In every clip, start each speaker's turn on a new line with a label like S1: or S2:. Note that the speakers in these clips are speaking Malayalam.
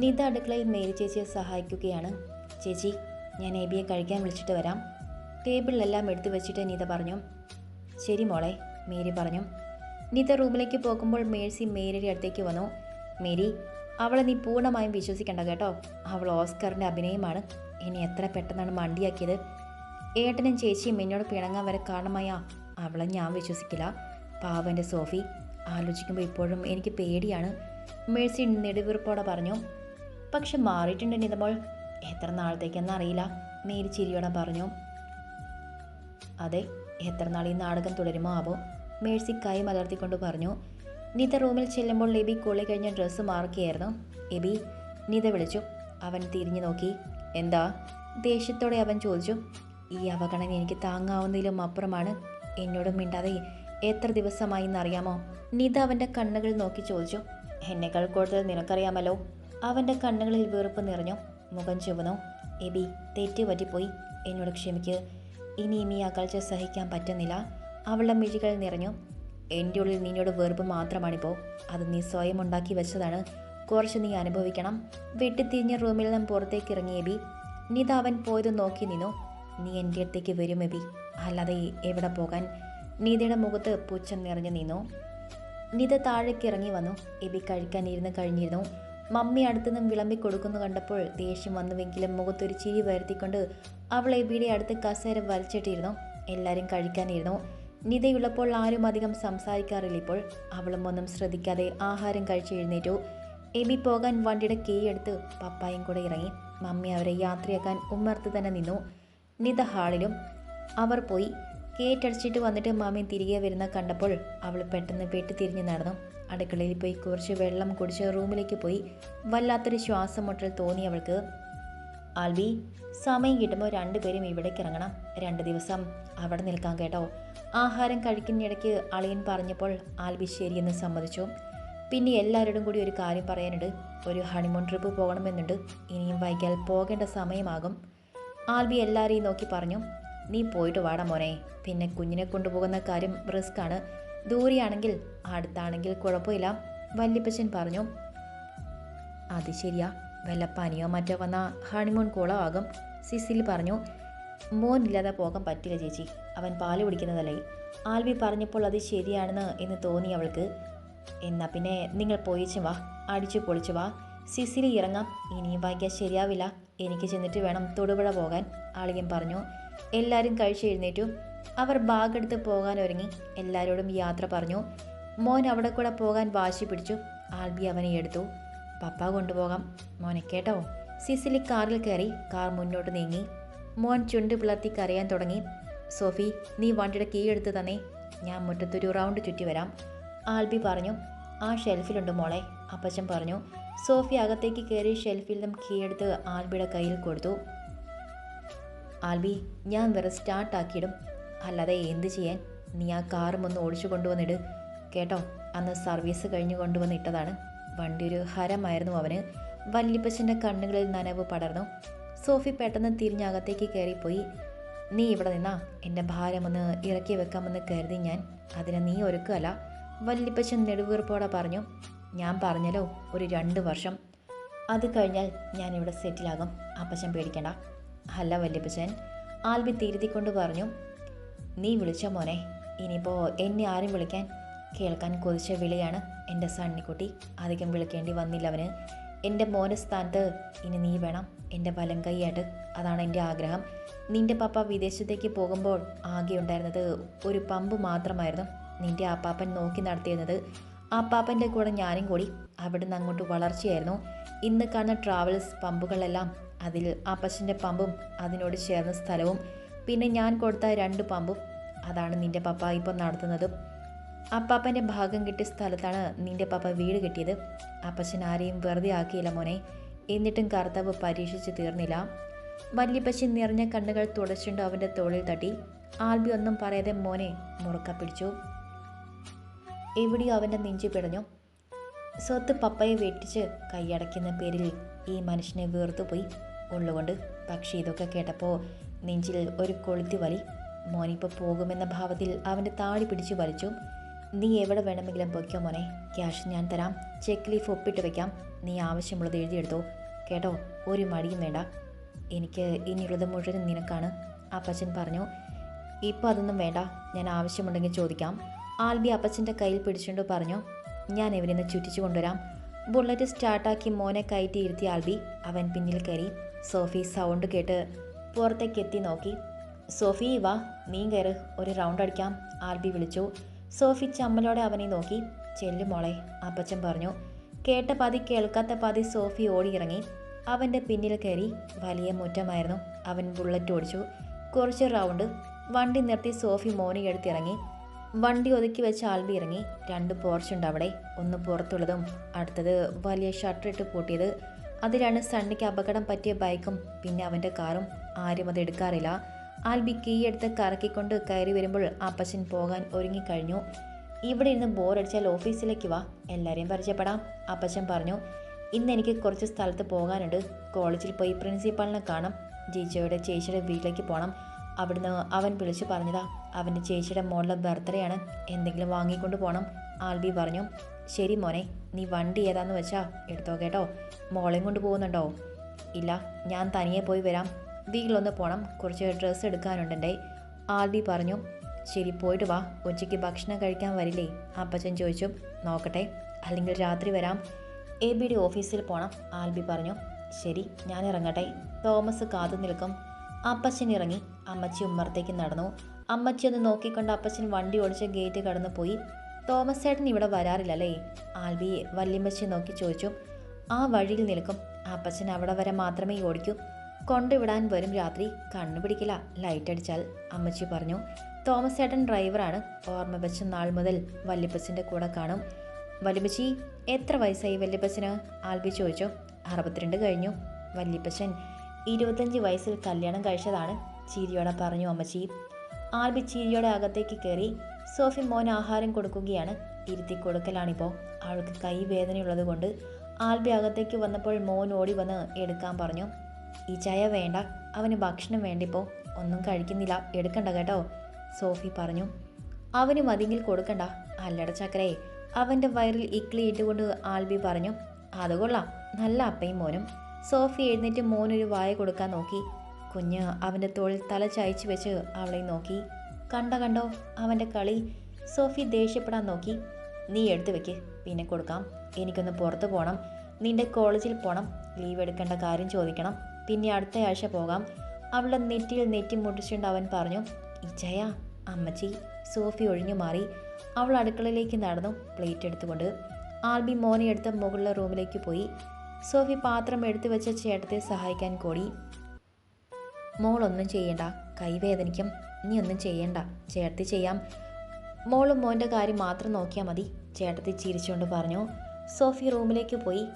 S1: നിത അടുക്കളയിൽ മേരി ചേച്ചിയെ സഹായിക്കുകയാണ്. ചേച്ചി ഞാൻ എബിയെ കഴിക്കാൻ വിളിച്ചിട്ട് വരാം. ടേബിളിലെല്ലാം എടുത്തു വെച്ചിട്ട് നിത പറഞ്ഞു ശരി മോളെ മേരി പറഞ്ഞു. നിത റൂമിലേക്ക് പോകുമ്പോൾ മേഴ്സി മേരിയുടെ അടുത്തേക്ക് വന്നു. മേരി അവളെ നീ പൂർണമായും വിശ്വസിക്കണ്ട കേട്ടോ. അവൾ ഓസ്കറിന്റെ അഭിനയമാണ്. ഇനി എത്ര പെട്ടെന്നാണ് മണ്ടിയാക്കിയത്? ഏട്ടനും ചേച്ചിയും എന്നോട് പിണങ്ങാൻ വരെ കാരണമായ അവളെ ഞാൻ വിശ്വസിക്കില്ല. പാവന്റെ സോഫി. ആലോചിക്കുമ്പോൾ ഇപ്പോഴും എനിക്ക് പേടിയാണ്. മേഴ്സി നെടുവീർപ്പോടെ പറഞ്ഞു പക്ഷെ മാറിയിട്ടുണ്ട് നിതമോൾ എത്ര നാളത്തേക്കെന്ന് അറിയില്ല. മേരി ചിരിയോടെ പറഞ്ഞു. അതെ എത്ര നാൾ ഈ നാടകം തുടരുമോ ആവോ? മേഴ്സി കൈ മലർത്തിക്കൊണ്ട് പറഞ്ഞു. നിത റൂമിൽ ചെല്ലുമ്പോൾ എബി കൊള്ളി കഴിഞ്ഞ ഡ്രസ്സ് മാറുകയായിരുന്നു. എബി നിത വിളിച്ചു. അവൻ തിരിഞ്ഞു നോക്കി. എന്താ? ദേഷ്യത്തോടെ അവൻ ചോദിച്ചു. ഈ അവഗണന എനിക്ക് താങ്ങാവുന്നതിലും അപ്പുറമാണ്. എന്നോടും മിണ്ടാതെ എത്ര ദിവസമായി എന്നറിയാമോ നിത അവന്റെ കണ്ണുകൾ നോക്കി ചോദിച്ചു. എന്നെക്കാൾ കൂടുതൽ നിനക്കറിയാമല്ലോ. അവന്റെ കണ്ണുകളിൽ വെറുപ്പ് നിറഞ്ഞു മുഖം ചുവന്നു. എബി തെറ്റ് പറ്റിപ്പോയി. എന്നോട് ക്ഷമിക്ക്. ഇനി ഇനി അകൽച്ച സഹിക്കാൻ പറ്റുന്നില്ല. അവളുടെ മിഴികൾ നിറഞ്ഞു. എന്റെ ഉള്ളിൽ നിന്നോട് വെറുപ്പ് മാത്രമാണിപ്പോൾ അത് നീ സ്വയം ഉണ്ടാക്കി വെച്ചതാണ്. കുറച്ച് നീ അനുഭവിക്കണം. വെട്ടിത്തിരിഞ്ഞ റൂമിൽ നിന്നും പുറത്തേക്ക് ഇറങ്ങി എബി. നിത അവൻ പോയത് നോക്കി നിന്നു. നീ എന്റെ അടുത്തേക്ക് വരും എബി. അല്ലാതെ എവിടെ പോകാൻ? നീതയുടെ മുഖത്ത് പുച്ഛം നിറഞ്ഞു നിന്നു. നിത താഴേക്ക് ഇറങ്ങി വന്നു. എബി കഴിക്കാൻ ഇരുന്ന് കഴിഞ്ഞിരുന്നു. മമ്മി അടുത്തുനിന്നും വിളമ്പി കൊടുക്കുന്നു കണ്ടപ്പോൾ ദേഷ്യം വന്നുവെങ്കിലും മുഖത്തൊരു ചിരി വരുത്തിക്കൊണ്ട് അവൾ എബിയുടെ അടുത്ത് കസേര വലിച്ചിട്ടിരുന്നു. എല്ലാവരും കഴിക്കാനിരുന്നു. നിതയുള്ളപ്പോൾ ആരും അധികം സംസാരിക്കാറില്ല ഇപ്പോൾ. അവളും ഒന്നും ശ്രദ്ധിക്കാതെ ആഹാരം കഴിച്ച് എഴുന്നേറ്റു. എബി പോകാൻ വണ്ടിയുടെ കീ എടുത്ത് പപ്പായും കൂടെ ഇറങ്ങി. മമ്മി അവരെ യാത്രയാക്കാൻ ഉമ്മർത്ത് തന്നെ നിന്നു. നിത ഹാളിലും അവർ പോയി. കേറ്റടിച്ചിട്ട് വന്നിട്ട് മമ്മി തിരികെ വരുന്ന കണ്ടപ്പോൾ അവൾ പെട്ടെന്ന് വെട്ടിത്തിരിഞ്ഞ് നടന്നു. അടുക്കളയിൽ പോയി കുറച്ച് വെള്ളം കുടിച്ച് റൂമിലേക്ക് പോയി. വല്ലാത്തൊരു ശ്വാസം മുട്ടൽ തോന്നി അവൾക്ക്. ആൽബി സമയം കിട്ടുമ്പോൾ രണ്ടുപേരും ഇവിടേക്ക് ഇറങ്ങണം. രണ്ട് ദിവസം അവിടെ നിൽക്കാൻ കേട്ടോ. ആഹാരം കഴിക്കുന്നിടയ്ക്ക് അളിയൻ പറഞ്ഞപ്പോൾ ആൽബി ശരിയെന്ന് സമ്മതിച്ചു. പിന്നെ എല്ലാവരോടും കൂടി ഒരു കാര്യം പറയാനുണ്ട്. ഒരു ഹണിമൂൺ ട്രിപ്പ് പോകണമെന്നുണ്ട്. ഇനിയും വൈകിയാൽ പോകേണ്ട സമയമാകും. ആൽബി എല്ലാവരെയും നോക്കി പറഞ്ഞു. നീ പോയിട്ട് വാടാ മോനെ. പിന്നെ കുഞ്ഞിനെ കൊണ്ടുപോകുന്ന കാര്യം റിസ്ക്കാണ്. ദൂരെയാണെങ്കിൽ അടുത്താണെങ്കിൽ കുഴപ്പമില്ല. വല്യപ്പച്ചൻ പറഞ്ഞു അത് ശരിയാ. വല്ല പനിയോ മറ്റോ വന്ന ഹണിമൂൺ കോളോ ആകും. സിസിലി പറഞ്ഞു മോനില്ലാതെ പോകാൻ പറ്റില്ല ചേച്ചി. അവൻ പാൽ കുടിക്കുന്നതല്ലേ. ആൽവി പറഞ്ഞപ്പോൾ അത് ശരിയാണെന്ന് എന്ന് തോന്നി അവൾക്ക്. എന്നാ പിന്നെ നിങ്ങൾ പോയിച്ചു വാ. അടിച്ചു പൊളിച്ചു വാ. സിസിലി ഇറങ്ങാം. ഇനിയും വൈകിയാൽ ശരിയാവില്ല. എനിക്ക് ചെന്നിട്ട് വേണം തൊടുപുഴ പോകാൻ. ആളിയൻ പറഞ്ഞു എല്ലാവരും കഴിച്ച് എഴുന്നേറ്റു. അവർ ബാഗെടുത്ത് പോകാൻ ഒരുങ്ങി എല്ലാവരോടും യാത്ര പറഞ്ഞു. മോൻ അവിടെ കൂടെ പോകാൻ വാശി പിടിച്ചു. ആൽബി അവനെ എടുത്തു. പപ്പ കൊണ്ടുപോകാം. മോനെ കേട്ടോ. സിസിലി കാറിൽ കയറി കാർ മുന്നോട്ട് നീങ്ങി. മോൻ ചുണ്ട് പിളർത്തി കരയാൻ തുടങ്ങി. സോഫി നീ വണ്ടിയുടെ കീ എടുത്ത് തന്നെ. ഞാൻ മുറ്റത്തൊരു റൗണ്ട് ചുറ്റി വരാം. ആൽബി പറഞ്ഞു. ആ ഷെൽഫിലുണ്ട് മോളെ അപ്പച്ചൻ പറഞ്ഞു. സോഫി അകത്തേക്ക് കയറി ഷെൽഫിൽ നിന്നും കീ എടുത്ത് ആൽബിയുടെ കയ്യിൽ കൊടുത്തു. ആൽബി ഞാൻ വെറുതെ സ്റ്റാർട്ടാക്കിയിടും. അല്ലാതെ എന്ത് ചെയ്യാൻ? നീ ആ കാറും ഒന്ന് ഓടിച്ചു കൊണ്ടുവന്നിട്. കേട്ടോ? അന്ന് സർവീസ് കഴിഞ്ഞ് കൊണ്ടുവന്നിട്ടതാണ് വണ്ടി ഒരു ഹരമായിരുന്നു അവന്. വല്യപ്പച്ചന്റെ കണ്ണുകളിൽ നനവ് പടർന്നു. സോഫി പെട്ടെന്ന് തിരിഞ്ഞകത്തേക്ക് കയറിപ്പോയി. നീ ഇവിടെ നിന്നാ? എന്റെ ഭാരമൊന്ന് ഇറക്കി വെക്കാമെന്ന് കരുതി ഞാൻ. അതിന് നീ ഒരുക്കല്ല വല്യപ്പച്ചൻ നെടുവീർപ്പോടെ പറഞ്ഞു. ഞാൻ പറഞ്ഞല്ലോ ഒരു രണ്ട് വർഷം. അത് കഴിഞ്ഞാൽ ഞാൻ ഇവിടെ സെറ്റിലാകും. അപ്പച്ചൻ പേടിക്കണ്ട. അല്ല വല്യപ്പച്ചൻ. ആൽബി തിരുത്തിക്കൊണ്ട് പറഞ്ഞു. നീ വിളിച്ച മോനെ? ഇനിയിപ്പോൾ എന്നെ ആരും വിളിക്കാൻ കേൾക്കാൻ കൊതിച്ച വിളിയാണ് എന്റെ സണ്ണിക്കുട്ടി. അധികം വിളിക്കേണ്ടി വന്നില്ല അവന്. എന്റെ മോന്റെ സ്ഥാനത്ത് ഇനി നീ വേണം. എന്റെ വലം കൈയായിട്ട്. അതാണ് എന്റെ ആഗ്രഹം. നിന്റെ പപ്പ വിദേശത്തേക്ക് പോകുമ്പോൾ ആകെ ഉണ്ടായിരുന്നത് ഒരു പമ്പ് മാത്രമായിരുന്നു. നിന്റെ ആപ്പാപ്പൻ നോക്കി നടത്തിയിരുന്നത്. ആപ്പാപ്പന്റെ കൂടെ ഞാനും കൂടി അവിടെ നിന്ന് അങ്ങോട്ട് വളർച്ചയായിരുന്നു. ഇന്ന് കാണുന്ന ട്രാവൽസ് പമ്പുകളെല്ലാം അതിൽ അപ്പച്ചന്റെ പമ്പും അതിനോട് ചേർന്ന സ്ഥലവും. പിന്നെ ഞാൻ കൊടുത്ത രണ്ട് പമ്പും അതാണ് നിന്റെ പപ്പ ഇപ്പോൾ നടത്തുന്നത്. അപ്പാപ്പന്റെ ഭാഗം കിട്ടിയ സ്ഥലത്താണ് നിന്റെ പപ്പ വീട് കിട്ടിയത്. അപ്പച്ചൻ ആരെയും വെറുതെ ആക്കിയില്ല മോനെ. എന്നിട്ടും കർത്താവ് പരീക്ഷിച്ച് തീർന്നില്ല. വല്യപ്പച്ചൻ നിറഞ്ഞ കണ്ണുകൾ തുടച്ചുകൊണ്ട് അവന്റെ തോളിൽ തട്ടി. ആൽബി ഒന്നും പറയാതെ മോനെ മുറുക്ക പിടിച്ചു. എവിടെയോ അവന്റെ നെഞ്ചു പിടഞ്ഞു. സ്വത്ത് പപ്പയെ വെട്ടിച്ച് കൈയടയ്ക്കുന്ന പേരിൽ ഈ മനുഷ്യനെ വീർത്തുപോയി ഉള്ളുകൊണ്ട്. പക്ഷേ ഇതൊക്കെ കേട്ടപ്പോൾ നെഞ്ചിൽ ഒരു കൊളുത്തി വലി. മോനിപ്പോൾ പോകുമെന്ന ഭാവത്തിൽ അവന്റെ താടി പിടിച്ചു വലിച്ചു. നീ എവിടെ വേണമെങ്കിലും പൊയ്ക്കോ മോനെ. ക്യാഷ് ഞാൻ തരാം. ചെക്ക് ലീഫ് ഒപ്പിട്ട് വെക്കാം. നീ ആവശ്യമുള്ളത് എഴുതിയെടുത്തോ. കേട്ടോ ഒരു മടിയും വേണ്ട. എനിക്ക് ഇനിയുള്ളത് മുഴുവൻ നിനക്കാണ് അപ്പച്ചൻ പറഞ്ഞു. ഇപ്പോൾ അതൊന്നും വേണ്ട. ഞാൻ ആവശ്യമുണ്ടെങ്കിൽ ചോദിക്കാം. ആൽബി അപ്പച്ചന്റെ കയ്യിൽ പിടിച്ചുകൊണ്ട് പറഞ്ഞു. ഞാൻ ഇവരെ നിന്ന് ചുറ്റിച്ചു കൊണ്ടുവരാം. ബുള്ളറ്റ് സ്റ്റാർട്ടാക്കി മോനെ കയറ്റി ഇരുത്തി ആൽബി. അവൻ പിന്നിൽ കയറി. സോഫി സൗണ്ട് കേട്ട് പുറത്തേക്ക് എത്തി നോക്കി. സോഫി വാ നീ കയറ് ഒരു റൗണ്ട് അടിക്കാം ആൽബി വിളിച്ചു. സോഫി ചമ്മലോടെ അവനെ നോക്കി. ചെല്ലു മോളെ അപ്പച്ചൻ പറഞ്ഞു. കേട്ട പാതി കേൾക്കാത്ത പാതി സോഫി ഓടിയിറങ്ങി. അവന്റെ പിന്നിൽ കയറി വലിയ മുറ്റമായിരുന്നു. അവൻ ബുള്ളറ്റ് ഓടിച്ചു. കുറച്ച് റൗണ്ട് വണ്ടി നിർത്തി സോഫി മോനെ എടുത്തിറങ്ങി. വണ്ടി ഒതുക്കി വെച്ച് ആൽബി ഇറങ്ങി. രണ്ട് പോർച്ചുണ്ട് അവിടെ. ഒന്ന് പുറത്തുള്ളതും അടുത്തത് വലിയ ഷട്ടറിട്ട് പൂട്ടിയത്. അതിലാണ് സണ്ണിക്ക് അപകടം പറ്റിയ ബൈക്കും പിന്നെ അവന്റെ കാറും. ആരും അത് എടുക്കാറില്ല. ആൽബി കീ എടുത്ത് കറക്കിക്കൊണ്ട് കയറി വരുമ്പോൾ അപ്പച്ചൻ പോകാൻ ഒരുങ്ങിക്കഴിഞ്ഞു. ഇവിടെ ഇരുന്ന് ബോറടിച്ചാൽ ഓഫീസിലേക്ക് വാ. എല്ലാവരെയും പരിചയപ്പെടാം. അപ്പച്ചൻ പറഞ്ഞു ഇന്ന് എനിക്ക് കുറച്ച് സ്ഥലത്ത് പോകാനുണ്ട്. കോളേജിൽ പോയി പ്രിൻസിപ്പാളിനെ കാണാം. ജിജോയുടെ ചേച്ചിയുടെ വീട്ടിലേക്ക് പോകണം അവിടുന്ന് അവൻ വിളിച്ചു പറഞ്ഞതാ. അവന്റെ ചേച്ചിയുടെ മോളിലെ ബർത്ത്ഡേ ആണ്. എന്തെങ്കിലും വാങ്ങിക്കൊണ്ട് പോകണം ആൽബി പറഞ്ഞു ശരി മോനെ നീ വണ്ടി ഏതാന്ന് വെച്ചാ എടുത്തോ കേട്ടോ. മോളെയും കൊണ്ട് പോകുന്നുണ്ടോ? ഇല്ല ഞാൻ തനിയെ പോയി വരാം. വീട്ടിലൊന്ന് പോണം. കുറച്ച് ഡ്രസ്സ് എടുക്കാനുണ്ടെന്റെ. ആൽബി പറഞ്ഞു ശരി പോയിട്ട് വാ. ഉച്ചയ്ക്ക് ഭക്ഷണം കഴിക്കാൻ വരില്ലേ? അപ്പച്ചൻ ചോദിച്ചു നോക്കട്ടെ. അല്ലെങ്കിൽ രാത്രി വരാം. എ ബിയുടെ ഓഫീസിൽ പോണം ആൽബി പറഞ്ഞു. ശരി ഞാൻ ഇറങ്ങട്ടെ. തോമസ് കാത്തു നിൽക്കും. അപ്പച്ചൻ ഇറങ്ങി. അമ്മച്ചി ഉമ്മറത്തേക്ക് നടന്നു. അമ്മച്ചി ഒന്ന് നോക്കിക്കൊണ്ട് അപ്പച്ചൻ വണ്ടി ഓടിച്ച് ഗേറ്റ് കടന്നു പോയി തോമസ് ചേട്ടൻ ഇവിടെ വരാറില്ല അല്ലേ ആൽബിയെ വല്യമ്മച്ചി നോക്കി ചോദിച്ചു. ആ വഴിയിൽ നിൽക്കും. അപ്പച്ചൻ അവിടെ വരെ മാത്രമേ ഓടിക്കൂ. കൊണ്ടുവിടാൻ വരും രാത്രി കണ്ണുപിടിക്കില്ല ലൈറ്റ് അടിച്ചാൽ അമ്മച്ചി പറഞ്ഞു തോമസ് ചേട്ടൻ ഡ്രൈവറാണ് ഓർമ്മ വെച്ച നാൾ മുതൽ വല്യപ്പച്ചന്റെ കൂടെ കാണും. വല്യപ്പച്ചി എത്ര വയസ്സായി വല്യപ്പച്ചന്? ആൽബി ചോദിച്ചു. അറുപത്തിരണ്ട് കഴിഞ്ഞു. വല്യപ്പച്ചൻ ഇരുപത്തഞ്ച് വയസ്സിൽ കല്യാണം കഴിച്ചതാണ് ചീരിയോടെ പറഞ്ഞു അമ്മച്ചി. ആൽബി ചീരിയോടെ അകത്തേക്ക് കയറി സോഫി മോൻ ആഹാരം കൊടുക്കുകയാണ്. ഇരുത്തി കൊടുക്കലാണിപ്പോൾ അവൾക്ക് കൈ വേദനയുള്ളത് കൊണ്ട് ആൽബി അകത്തേക്ക് വന്നപ്പോൾ മോൻ ഓടി വന്ന് എടുക്കാൻ പറഞ്ഞു. ഈ ചായ വേണ്ട അവന് ഭക്ഷണം വേണ്ടിപ്പോൾ ഒന്നും കഴിക്കുന്നില്ല. എടുക്കണ്ട കേട്ടോ സോഫി പറഞ്ഞു. അവന് മതിയെങ്കിൽ കൊടുക്കണ്ട അല്ലട ചക്കരയെ അവന്റെ വയറിൽ ഇക്ലി ഇട്ടുകൊണ്ട് ആൽബി പറഞ്ഞു അത് കൊള്ളാം നല്ല അപ്പയും മോനും. സോഫി എഴുന്നേറ്റ് മോനൊരു വായ കൊടുക്കാൻ നോക്കി. കുഞ്ഞ് അവന്റെ തോളിൽ തല ചായച്ചു വെച്ച് അവളെ നോക്കി. കണ്ട കണ്ടോ അവന്റെ കളി. സോഫി ദേഷ്യപ്പെടാൻ നോക്കി. നീ എടുത്തു വെക്ക് പിന്നെ കൊടുക്കാം. എനിക്കൊന്ന് പുറത്ത് പോകണം നിന്റെ കോളേജിൽ പോകണം ലീവ് എടുക്കേണ്ട കാര്യം ചോദിക്കണം. പിന്നെ അടുത്ത ആഴ്ച പോകാം. അവളുടെ നെറ്റിയിൽ നെറ്റി മുട്ടിച്ചുകൊണ്ട് അവൻ പറഞ്ഞു ഇജയ അമ്മച്ചി. സോഫി ഒഴിഞ്ഞു മാറി. അവൾ അടുക്കളയിലേക്ക് നടന്നു പ്ലേറ്റ് എടുത്തുകൊണ്ട്. ആൽബി മോനെ എടുത്ത് മുകളിലെ റൂമിലേക്ക് പോയി. സോഫി പാത്രം എടുത്തു വെച്ച ചേട്ടത്തെ സഹായിക്കാൻ കൂടി. മോളൊന്നും ചെയ്യണ്ട കൈവേദനിക്കും. നീ ഒന്നും ചെയ്യണ്ട. ചേട്ടത്തി ചെയ്യാം. മോളും മോന്റെ കാര്യം മാത്രം നോക്കിയാൽ മതി ചേട്ടത്തി ചിരിച്ചുകൊണ്ട് പറഞ്ഞു. സോഫി റൂമിലേക്ക് പോയി.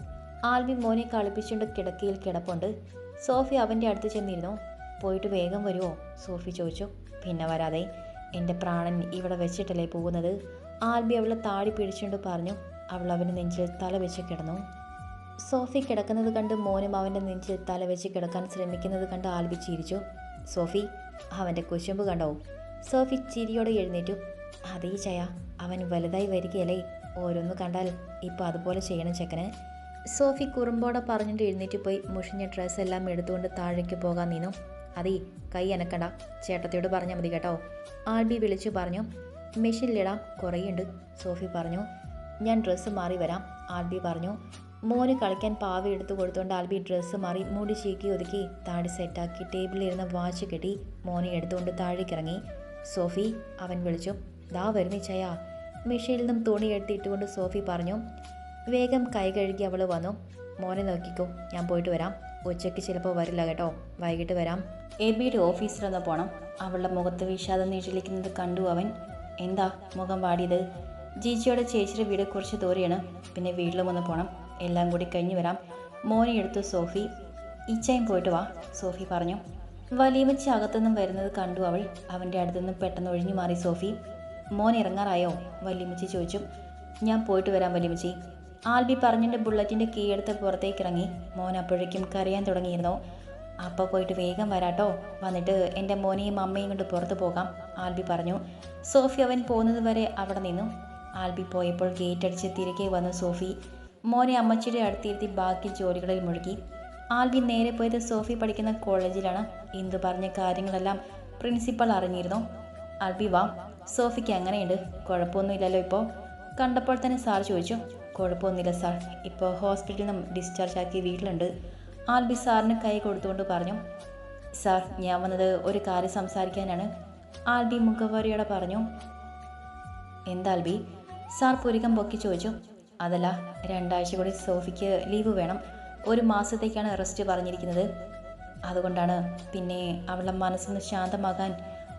S1: ആൽബി മോനെ കളിപ്പിച്ചുകൊണ്ട് കിടക്കയിൽ കിടപ്പുണ്ട്. സോഫി അവന്റെ അടുത്ത് ചെന്നിരുന്നു. പോയിട്ട് വേഗം വരുമോ സോഫി ചോദിച്ചു. പിന്നെ വരാതെ. എന്റെ പ്രാണൻ ഇവിടെ വെച്ചിട്ടല്ലേ പോകുന്നത്? ആൽബി അവളെ താടി പിടിച്ചുകൊണ്ട് പറഞ്ഞു. അവൾ അവന്റെ നെഞ്ചിൽ തല വെച്ച് കിടന്നു. സോഫി കിടക്കുന്നത് കണ്ട് മോനും അവന്റെ നെഞ്ചിൽ തല വെച്ച് കിടക്കാൻ ശ്രമിക്കുന്നത് കണ്ട് ആൽബി ചിരിച്ചു. സോഫി അവന്റെ കുശുമ്പ് കണ്ടോ? സോഫി ചിരിയോടെ എഴുന്നേറ്റു. അതേ ചയ അവൻ വലുതായി വരികയല്ലേ? ഓരോന്ന് കണ്ടാൽ ഇപ്പോൾ അതുപോലെ ചെയ്യണം ചെക്കന്. സോഫി കുറുമ്പോടെ പറഞ്ഞിട്ട് എഴുന്നേറ്റ് പോയി. മുഷിഞ്ഞ ഡ്രസ്സ് എല്ലാം എടുത്തുകൊണ്ട് താഴേക്ക് പോകാൻ നിന്നു. അതീ കൈ അനക്കണ്ട. ചേട്ടത്തിയോട് പറഞ്ഞാൽ മതി കേട്ടോ. ആൽബി വിളിച്ചു പറഞ്ഞു. മെഷീനിലിടാം. കുറേയുണ്ട്. സോഫി പറഞ്ഞു. ഞാൻ ഡ്രസ്സ് മാറി വരാം. ആൽബി പറഞ്ഞു. മോന് കളിക്കാൻ പാവ എടുത്തു കൊടുത്തുകൊണ്ട് ആൽബി ഡ്രസ്സ് മാറി മുടി ചീക്കി ഒതുക്കി താടി സെറ്റാക്കി ടേബിളിലിരുന്ന് വാച്ച് കെട്ടി മോനെ എടുത്തുകൊണ്ട് താഴേക്കിറങ്ങി. സോഫി അവൻ വിളിച്ചു. ദാ വരുന്നേ ചയ. മെഷീനിൽ നിന്നും തുണി എടുത്തിട്ടുകൊണ്ട് സോഫി പറഞ്ഞു. വേഗം കൈ കഴുകി അവൾ വന്നു. മോനെ നോക്കിക്കോ ഞാൻ പോയിട്ട് വരാം. ഉച്ചയ്ക്ക് ചിലപ്പോൾ വരില്ല കേട്ടോ. വൈകിട്ട് വരാം. എ ബിയുടെ ഓഫീസിലൊന്ന് പോണം. അവളുടെ മുഖത്ത് വിഷാദം നീട്ടിലിരിക്കുന്നത് കണ്ടു അവൻ. എന്താ മുഖം വാടിയത്? ജിജിയുടെ ചേച്ചിയുടെ വീട് കുറച്ച് ദൂരെയാണ്. പിന്നെ വീട്ടിലും ഒന്ന് പോകണം എല്ലാം കൂടി കഴിഞ്ഞു വരാം. മോനെ എടുത്തു സോഫി. ഇച്ചയും പോയിട്ട് വാ സോഫി പറഞ്ഞു. വലിയവച്ച് അകത്തുനിന്നും വരുന്നത് കണ്ടു അവൾ. അവന്റെ അടുത്തുനിന്ന് പെട്ടെന്ന് ഒഴിഞ്ഞു മാറി സോഫി. മോൻ ഇറങ്ങാറായോ? വല്യമ്മച്ചി ചോദിച്ചു. ഞാൻ പോയിട്ട് വരാം വല്യമ്മച്ചി. ആൽബി പറഞ്ഞിട്ട് ബുള്ളറ്റിന്റെ കീ പുറത്തേക്ക് ഇറങ്ങി മോൻ അപ്പോഴേക്കും കരയാൻ തുടങ്ങിയിരുന്നു. അപ്പോൾ പോയിട്ട് വേഗം വരാട്ടോ. വന്നിട്ട് എന്റെ മോനെയും അമ്മയും കൊണ്ട് പുറത്ത് പോകാം ആൽബി പറഞ്ഞു. സോഫി അവൻ പോകുന്നത് വരെ അവിടെ നിന്നു. ആൽബി പോയപ്പോൾ ഗേറ്റ് അടിച്ച് തിരികെ വന്നു സോഫി. മോനെ അമ്മച്ചിയുടെ അടുത്തിരുത്തി ബാക്കി ജോലികളിൽ മുഴുകി. ആൽബി നേരെ പോയത് സോഫി പഠിക്കുന്ന കോളേജിലാണ്. ഇന്ദു പറഞ്ഞ കാര്യങ്ങളെല്ലാം പ്രിൻസിപ്പൾ അറിഞ്ഞിരുന്നു. ആൽബി വാ സോഫിക്ക് അങ്ങനെയുണ്ട്. കുഴപ്പമൊന്നുമില്ലല്ലോ ഇപ്പോൾ കണ്ടപ്പോൾ തന്നെ സാർ ചോദിച്ചു കുഴപ്പമൊന്നുമില്ല സാർ. ഇപ്പോൾ ഹോസ്പിറ്റലിൽ നിന്ന് ഡിസ്ചാർജ് ആക്കി വീട്ടിലുണ്ട്. ആൽബി സാറിന് കൈ കൊടുത്തുകൊണ്ട് പറഞ്ഞു സാർ ഞാൻ വന്നത് ഒരു കാര്യം സംസാരിക്കാനാണ്. ആൽബി മുഖവരിയോടെ പറഞ്ഞു എന്താൽബി സാർ പുരികം പൊക്കി ചോദിച്ചു അതല്ല രണ്ടാഴ്ച കൂടി സോഫിക്ക് ലീവ് വേണം. ഒരു മാസത്തേക്കാണ് റെസ്റ്റ് പറഞ്ഞിരിക്കുന്നത്. അതുകൊണ്ടാണ് പിന്നെ അവളുടെ മനസ്സൊന്ന് ശാന്തമാകാൻ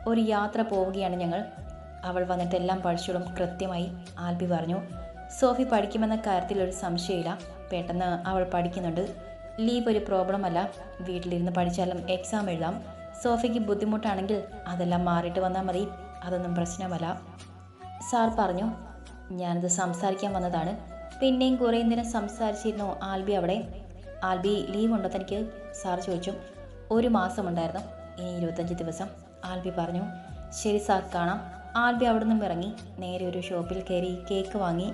S1: ഒരു യാത്ര പോവുകയാണ് ഞങ്ങൾ. അവൾ വന്നിട്ട് എല്ലാം പഠിച്ചോളും കൃത്യമായി ആൽബി പറഞ്ഞു. സോഫി പഠിക്കുമെന്ന കാര്യത്തിൽ ഒരു സംശയമില്ല. പെട്ടെന്ന് അവൾ പഠിക്കുന്നുണ്ട്. ലീവ് ഒരു പ്രോബ്ലം അല്ല വീട്ടിലിരുന്ന് പഠിച്ചാലും എക്സാം എഴുതാം. സോഫിക്ക് ബുദ്ധിമുട്ടാണെങ്കിൽ അതെല്ലാം മാറിയിട്ട് വന്നാൽ മതി. അതൊന്നും പ്രശ്നമല്ല. സാർ പറഞ്ഞു ഞാനത് സംസാരിക്കാൻ വന്നതാണ്. പിന്നെയും കുറേ നേരം സംസാരിച്ചിരുന്നു ആൽബി അവിടെ. ആൽബി ലീവ് ഉണ്ടോ തനിക്ക്? സാർ ചോദിച്ചു. ഒരു മാസമുണ്ടായിരുന്നു ഇനി ഇരുപത്തഞ്ച് ദിവസം. ആൽബി പറഞ്ഞു. ശരി സാർ കാണാം. ആൽബി അവിടെ നിന്നും ഇറങ്ങി. നേരെ ഒരു ഷോപ്പിൽ കയറി കേക്ക് വാങ്ങി.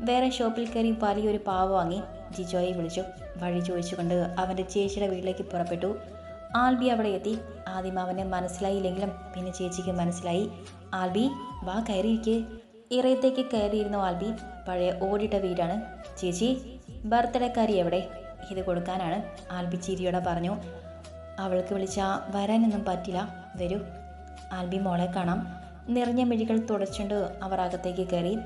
S1: വേറെ ഷോപ്പിൽ കയറി വലിയൊരു പാവ് വാങ്ങി ജിജോയെ വിളിച്ചു. വഴി ചോദിച്ചുകൊണ്ട് അവന്റെ ചേച്ചിയുടെ വീട്ടിലേക്ക് പുറപ്പെട്ടു. ആൽബി അവിടെ എത്തി. ആദ്യം അവന് മനസ്സിലായില്ലെങ്കിലും പിന്നെ ചേച്ചിക്ക് മനസ്സിലായി. ആൽബി വാ കയറിയിരിക്കേ. ഇറയത്തേക്ക് കയറിയിരുന്നു ആൽബി പഴയ ഓടിട്ട വീടാണ്. ചേച്ചി ബർത്ത്ഡേക്കാരി എവിടെ? ഇത് കൊടുക്കാനാണ്. ആൽബി ചിരിയോടെ പറഞ്ഞു. അവൾക്ക് വിളിച്ചാൽ വരാനൊന്നും പറ്റില്ല. വരൂ. ആൽബി മോളെ കാണാം. നിറഞ്ഞ മിഴികൾ തുടച്ചുകൊണ്ട് അവർ അകത്തേക്ക് കയറി.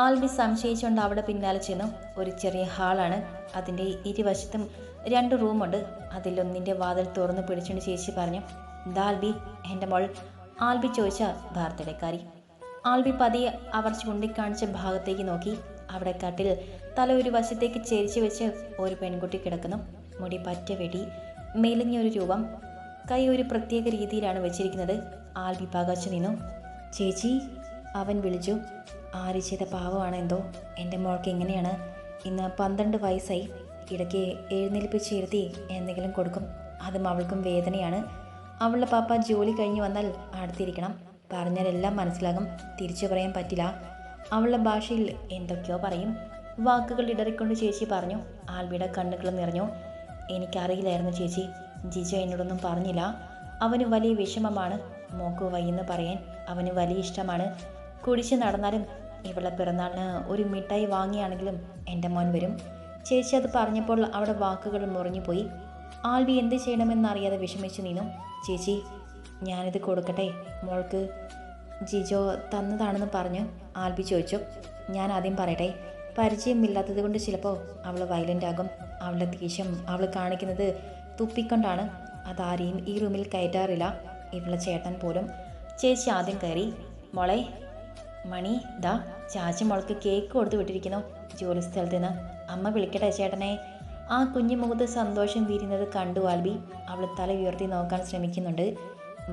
S1: ആൽബി സംശയിച്ചുകൊണ്ട് അവിടെ പിന്നാലെ ചെന്നു. ഒരു ചെറിയ ഹാളാണ്. അതിന്റെ ഇരുവശത്തും രണ്ട് റൂമുണ്ട്. അതിലൊന്നിന്റെ വാതിൽ തുറന്ന് പിടിച്ചുകൊണ്ട് ചേച്ചി പറഞ്ഞു ദാൽബി എന്റെ മോൾ. ആൽബി ചോദിച്ച ഭാർത്തടക്കാരി ആൽബി പതിയെ അവർ ചൂണ്ടിക്കാണിച്ച ഭാഗത്തേക്ക് നോക്കി. അവിടെ കട്ടിൽ തല ഒരു വശത്തേക്ക് ചേരിച്ചു വെച്ച് ഒരു പെൺകുട്ടി കിടക്കുന്നു. മുടി പറ്റ വെടി മെലിഞ്ഞൊരു രൂപം. കൈ ഒരു പ്രത്യേക രീതിയിലാണ് വെച്ചിരിക്കുന്നത്. ആൽബി പകച്ചു നിന്നു. ചേച്ചി അവൻ വിളിച്ചു. ആര് ചെയ്ത പാവമാണ് എന്തോ? എന്റെ മോൾക്ക് എങ്ങനെയാണ്? ഇന്ന് പന്ത്രണ്ട് വയസ്സായി. ഇടയ്ക്ക് എഴുന്നേൽപ്പിച്ച് ഇരുത്തി എന്തെങ്കിലും കൊടുക്കും. അതും അവൾക്കും വേദനയാണ്. അവളുടെ പാപ്പ ജോലി കഴിഞ്ഞ് വന്നാൽ അടുത്തിരിക്കണം. പറഞ്ഞാലെല്ലാം മനസ്സിലാകും. തിരിച്ചു പറയാൻ പറ്റില്ല. അവളുടെ ഭാഷയിൽ എന്തൊക്കെയോ പറയും. വാക്കുകൾ ഇടറിക്കൊണ്ട് ചേച്ചി പറഞ്ഞു. ആൽബിയുടെ കണ്ണുകൾ നിറഞ്ഞു. എനിക്കറിയില്ലായിരുന്നു ചേച്ചി. ജിജോ എന്നോടൊന്നും പറഞ്ഞില്ല. അവന് വലിയ വിഷമമാണ്. മോക്ക് വയ്യെന്ന് പറയാൻ അവന് വലിയ ഇഷ്ടമാണ്. കുടിച്ച് നടന്നാലും ഇവളുടെ പിറന്നാളിന് ഒരു മിഠായി വാങ്ങിയാണെങ്കിലും എന്റെ മോൻ വരും. ചേച്ചി അത് പറഞ്ഞപ്പോൾ അവിടെ വാക്കുകൾ മുറിഞ്ഞുപോയി. ആൾവി എന്ത് ചെയ്യണമെന്നറിയാതെ വിഷമിച്ചു നിന്നു. ചേച്ചി ഞാനിത് കൊടുക്കട്ടെ. മോൾക്ക് ജിജോ തന്നതാണെന്ന് പറഞ്ഞു. ആൽബി ചോദിച്ചു. ഞാൻ ആദ്യം പറയട്ടെ. പരിചയമില്ലാത്തത് കൊണ്ട് ചിലപ്പോൾ അവൾ വയലന്റ് ആകും. അവളുടെ ദേഷ്യം അവൾ കാണിക്കുന്നത് തുപ്പിക്കൊണ്ടാണ്. അതാരെയും ഈ റൂമിൽ കയറ്റാറില്ല. ഇവളെ ചേട്ടൻ പോലും. ചേച്ചി ആദ്യം കയറി മോളെ മണി ദാ ചാച്ചി മോൾക്ക് കേക്ക് കൊടുത്ത് വിട്ടിരിക്കുന്നു. ജോലി സ്ഥലത്ത് നിന്ന് അമ്മ വിളിക്കട്ടെ ചേട്ടനെ. ആ കുഞ്ഞു മുഖത്ത് സന്തോഷം വീരുന്നത് കണ്ടു വാൽബി. അവൾ തല ഉയർത്തി നോക്കാൻ ശ്രമിക്കുന്നുണ്ട്.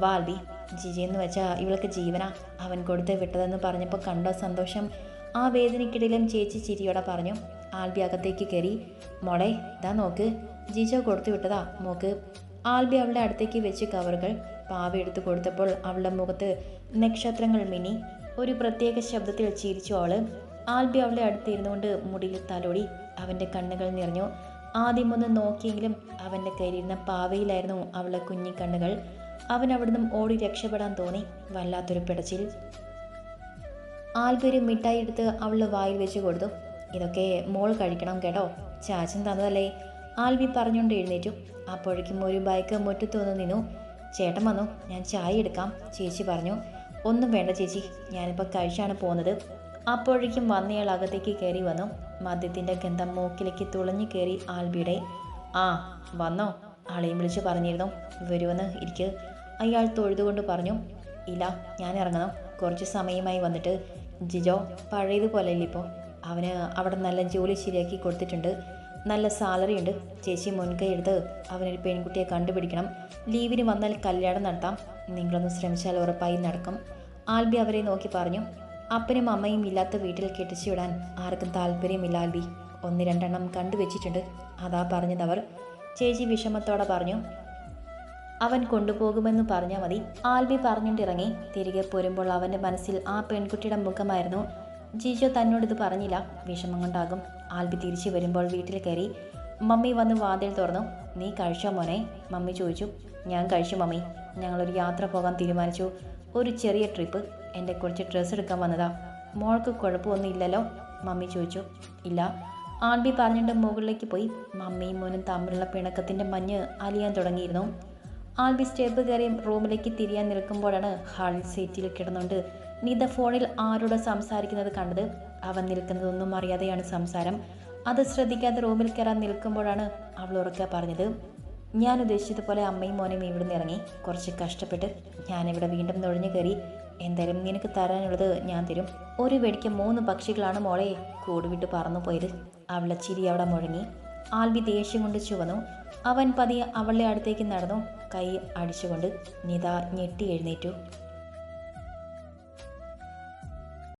S1: വാൽബി ജിജി എന്ന് വെച്ചാൽ ഇവൾക്ക് ജീവനാ. അവൻ കൊടുത്ത് വിട്ടതെന്ന് പറഞ്ഞപ്പോൾ കണ്ട സന്തോഷം ആ വേദനയ്ക്കിടയിലും ചേച്ചി ചിരിയോടെ പറഞ്ഞു. ആൽബി അകത്തേക്ക് കയറി. മോളെ ഇതാ നോക്ക്. ജിജോ കൊടുത്തു വിട്ടതാ മോക്ക്. ആൽബി അവളുടെ അടുത്തേക്ക് വെച്ച് കവറുകൾ പാവ എടുത്തു കൊടുത്തപ്പോൾ അവളുടെ മുഖത്ത് നക്ഷത്രങ്ങൾ മിന്നി. ഒരു പ്രത്യേക ശബ്ദത്തിൽ ചിരിച്ചു അവൾ. ആൽബി അവളുടെ അടുത്തിരുന്നുകൊണ്ട് മുടിയിൽ തലോടി അവന്റെ കണ്ണുകൾ നിറഞ്ഞു. ആദ്യം ഒന്ന് നോക്കിയെങ്കിലും അവന്റെ കയ്യിലിരുന്ന പാവയിലായിരുന്നു അവളുടെ കുഞ്ഞി കണ്ണുകൾ. അവൻ അവിടുന്ന് ഓടി രക്ഷപ്പെടാൻ തോന്നി വല്ലാത്തൊരു പിടച്ചിൽ. ആൽബി ഒരു മിഠായി എടുത്ത് അവളുടെ വായിൽ വെച്ച് കൊടുത്തു. ഇതൊക്കെ മോൾ കഴിക്കണം കേട്ടോ. ചാച്ചൻ തന്നതല്ലേ. ആൽബി പറഞ്ഞുകൊണ്ട് എഴുന്നേറ്റു. അപ്പോഴേക്കും ഒരു ബൈക്ക് മുറ്റത്ത് വന്ന് നിന്നു. ചേട്ടൻ വന്നു. ഞാൻ ചായ എടുക്കാം ചേച്ചി പറഞ്ഞു. ഒന്നും വേണ്ട ചേച്ചി ഞാനിപ്പോൾ കഴിച്ചാണ് പോകുന്നത്. അപ്പോഴേക്കും വന്നയാൾ അകത്തേക്ക് കയറി വന്നു. മദ്യത്തിന്റെ ഗന്ധം മൂക്കിലേക്ക് തുളഞ്ഞു കയറി ആൽബിയുടെ. ആ വന്നോ? ആളെയും വിളിച്ച് പറഞ്ഞിരുന്നു. വരുമെന്ന് ഇരിക്ക്. അയാൾ തൊഴുതുകൊണ്ട് പറഞ്ഞു ഇല്ല ഞാൻ ഇറങ്ങണം. കുറച്ച് സമയമായി വന്നിട്ട്. ജിജോ പഴയതുപോലെ ഇപ്പോൾ അവന് അവിടെ നല്ല ജോലി ശരിയാക്കി കൊടുത്തിട്ടുണ്ട്. നല്ല സാലറി ഉണ്ട്. ചേച്ചി മുൻകൈ എടുത്ത് അവനൊരു പെൺകുട്ടിയെ കണ്ടുപിടിക്കണം. ലീവിന് വന്നാൽ കല്യാണം നടത്താം. നിങ്ങളൊന്ന് ശ്രമിച്ചാൽ ഉറപ്പായി നടക്കും. ആൽബി അവരെ നോക്കി പറഞ്ഞു അപ്പനും അമ്മയും ഇല്ലാത്ത വീട്ടിൽ കെട്ടിച്ചു വിടാൻ ആർക്കും താല്പര്യമില്ല ആൽബി. ഒന്ന് രണ്ടെണ്ണം കണ്ടുവച്ചിട്ടുണ്ട് അതാ പറഞ്ഞതവർ ചേച്ചി വിഷമത്തോടെ പറഞ്ഞു അവൻ കൊണ്ടുപോകുമെന്ന് പറഞ്ഞാൽ മതി. ആൽബി പറഞ്ഞിട്ടിറങ്ങി തിരികെ പോരുമ്പോൾ അവന്റെ മനസ്സിൽ ആ പെൺകുട്ടിയുടെ മുഖമായിരുന്നു. ജിജോ തന്നോട് ഇത് പറഞ്ഞില്ല. വിഷമം കൊണ്ടാകും. ആൽബി തിരിച്ചു വരുമ്പോൾ വീട്ടിൽ കയറി. മമ്മി വന്ന് വാതിൽ തുറന്നു. നീ കഴിച്ചോ മോനെ? മമ്മി ചോദിച്ചു. ഞാൻ കഴിച്ചു മമ്മി. ഞങ്ങളൊരു യാത്ര പോകാൻ തീരുമാനിച്ചു. ഒരു ചെറിയ ട്രിപ്പ് എന്റെ കുറച്ച് ഡ്രസ്സ് എടുക്കാൻ വന്നതാ. മോൾക്ക് കുഴപ്പമൊന്നും ഇല്ലല്ലോ മമ്മി ചോദിച്ചു. ഇല്ല. ആൺബി പറഞ്ഞിട്ട് മുകളിലേക്ക് പോയി. മമ്മിയും മോനും തമ്മിലുള്ള പിണക്കത്തിന്റെ മഞ്ഞ് അലിയാൻ തുടങ്ങിയിരുന്നു. ആൽബി സ്റ്റെപ്പ് കയറി റൂമിലേക്ക് തിരിയാൻ നിൽക്കുമ്പോഴാണ് ഹാളിൽ സീറ്റിൽ കിടന്നുകൊണ്ട് നിത ഫോണിൽ ആരോട് സംസാരിക്കുന്നത് കണ്ടത്. അവൻ നിൽക്കുന്നതൊന്നും അറിയാതെയാണ് സംസാരം. അത് ശ്രദ്ധിക്കാതെ റൂമിൽ കയറാൻ നിൽക്കുമ്പോഴാണ് അവൾ ഉറക്കെ പറഞ്ഞത്. ഞാൻ ഉദ്ദേശിച്ചതുപോലെ അമ്മയും മോനും ഇവിടുന്ന് ഇറങ്ങി. കുറച്ച് കഷ്ടപ്പെട്ട് ഞാനിവിടെ വീണ്ടും നുഴഞ്ഞു കയറി. എന്തായാലും നിനക്ക് തരാനുള്ളത് ഞാൻ തരും. ഒരു വെടിക്ക് മൂന്ന് പക്ഷികളാണ് മോളെ കൂടുവിട്ട് പറന്നു പോയത്. അവളെ ചിരി അവിടെ മുഴങ്ങി. ആൽബി ദേഷ്യം കൊണ്ട് ചുവന്നു. അവൻ പതിയെ അവളുടെ അടുത്തേക്ക് നടന്നു. കൈ അടിച്ചുകൊണ്ട് നിത ഞെട്ടി എഴുന്നേറ്റു.